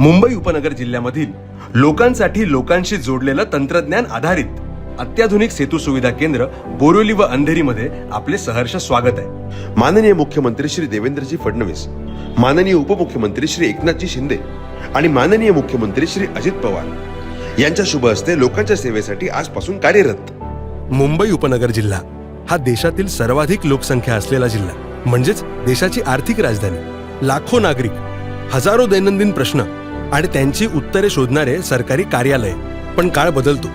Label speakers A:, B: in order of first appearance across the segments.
A: मुंबई उपनगर जिल्ह्यामधील लोकांसाठी लोकांशी जोडलेलं तंत्रज्ञान आधारित अत्याधुनिक सेतू सुविधा केंद्र बोरिवली व अंधेरीमध्ये आपले सहर्ष स्वागत आहे.
B: माननीय मुख्यमंत्री श्री देवेंद्रजी फडणवीस माननीय उपमुख्यमंत्री श्री एकनाथजी शिंदे आणि माननीय मुख्यमंत्री श्री अजित पवार यांच्या शुभ हस्ते लोकांच्या सेवेसाठी आजपासून कार्यरत.
A: मुंबई उपनगर जिल्हा हा देशातील सर्वाधिक लोकसंख्या असलेला जिल्हा. म्हणजेच देशाची आर्थिक राजधानी. लाखो नागरिक हजारो दैनंदिन प्रश्न आणि त्यांची उत्तरे शोधणारे सरकारी कार्यालय पण काळ बदलतो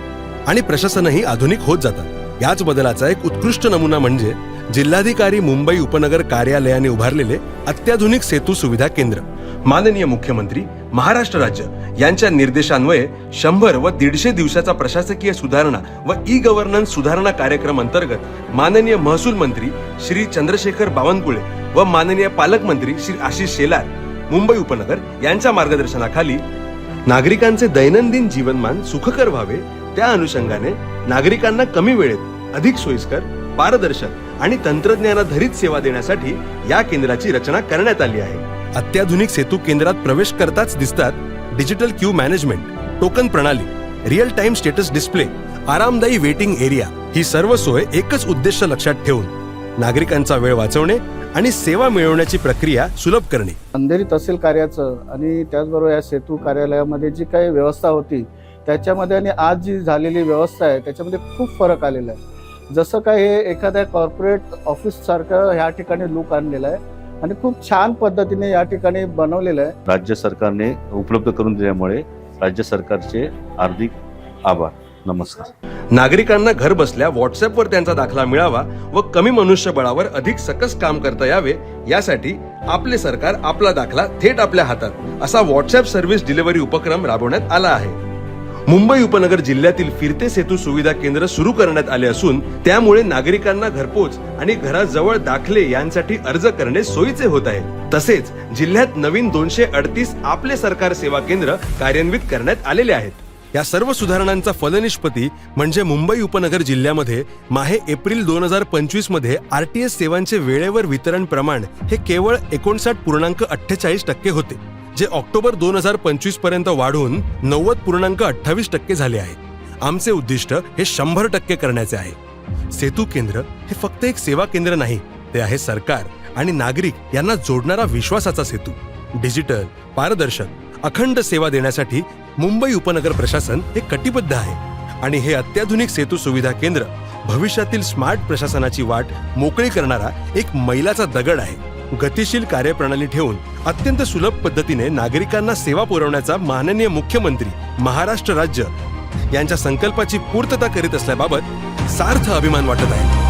A: आणि प्रशासनही आधुनिक होत जातात. याच बदलाचा एक उत्कृष्ट नमुना म्हणजे जिल्हाधिकारी मुंबई उपनगर कार्यालयाने उभारलेले अत्याधुनिक सेतू सुविधा केंद्र. माननीय मुख्यमंत्री महाराष्ट्र राज्य यांच्या निर्देशान्वये शंभर व दीडशे दिवसाचा प्रशासकीय सुधारणा व ई गव्हर्नन्स सुधारणा कार्यक्रम अंतर्गत माननीय महसूल मंत्री श्री चंद्रशेखर बावनकुळे व माननीय पालकमंत्री श्री आशिष शेलार मुंबई उपनगर यांच्या मार्गदर्शनाखाली नागरिकांचे दैनंदिन जीवनमान सुखकर व्हावे. त्या अनुषंगाने नागरिकांना कमी वेळेत अधिक सोयीस्कर पारदर्शक आणि तंत्रज्ञानाधारित सेवा देण्यासाठी या केंद्राची रचना करण्यात आली आहे. अत्याधुनिक सेतू केंद्रात प्रवेश करताच दिसतात डिजिटल क्यू मॅनेजमेंट टोकन प्रणाली रिअल टाइम स्टेटस डिस्प्ले आरामदायी वेटिंग एरिया ही सर्व सोय एकच उद्देश लक्षात ठेवून नागरिकांचा वेळ वाचवणे आणि सेवा मिळवण्याची प्रक्रिया सुलभ करणे.
C: अंधेरी तहसील कार्याचं आणि त्याचबरोबर या सेतू कार्यालयामध्ये जी काही व्यवस्था होती त्याच्यामध्ये आणि आज जी झालेली व्यवस्था आहे त्याच्यामध्ये खूप फरक आलेला आहे. जसं काय हे एखाद्या कॉर्पोरेट ऑफिससारखं ह्या ठिकाणी लुक आणलेलं आहे. आणि खूप छान पद्धतीने या ठिकाणी बनवलेलं आहे.
D: राज्य सरकारने उपलब्ध करून दिल्यामुळे राज्य सरकारचे हार्दिक आभार. नमस्कार.
A: नागरिकांना घर बसल्या व्हॉट्सअपवर त्यांचा दाखला मिळावा व कमी मनुष्यबळावर अधिक सकस काम करता यावे यासाठी आपले सरकार आपला दाखला थेट आपल्या हातात असा व्हॉट्सअप सर्व्हिस डिलिव्हरी उपक्रम राबवण्यात आला आहे. मुंबई उपनगर जिल्ह्यातील फिरते सेतू सुविधा केंद्र सुरू करण्यात आले असून त्यामुळे नागरिकांना घरपोच आणि घराजवळ दाखले यांसाठी अर्ज करणे सोयीचे होत आहे. तसेच जिल्ह्यात नवीन दोनशे अडतीस आपले सरकार सेवा केंद्र कार्यान्वित करण्यात आलेले आहेत. या सर्व सुधारणांचा फलनिष्पती म्हणजे मुंबई उपनगर जिल्ह्यामध्ये माहे एप्रिल दोन हजार पंचवीसमध्ये आरटीएस सेवांचे वेळेवर वितरण प्रमाण हे केवळ एकोणसाठ पूर्णांक अठ्ठेचाळीस टक्के होते. जे ऑक्टोबर दोन हजार पंचवीसपर्यंत वाढून नव्वद पूर्णांक अठ्ठावीस टक्के झाले आहे. आमचे उद्दिष्ट हे शंभर टक्के करण्याचे आहे. सेतू केंद्र हे फक्त एक सेवा केंद्र नाही ते आहे सरकार आणि नागरिक यांना जोडणारा विश्वासाचा सेतू. डिजिटल पारदर्शक अखंड सेवा देण्यासाठी मुंबई उपनगर प्रशासन हे कटिबद्ध आहे आणि हे अत्याधुनिक सेतू सुविधा केंद्र भविष्यातील स्मार्ट प्रशासनाची वाट मोकळी करणारा एक मैलाचा दगड आहे. गतिशील कार्यप्रणाली ठेवून अत्यंत सुलभ पद्धतीने नागरिकांना सेवा पुरवण्याचा माननीय मुख्यमंत्री महाराष्ट्र राज्य यांच्या संकल्पाची पूर्तता करीत असल्याबाबत सार्थ अभिमान वाटत आहे.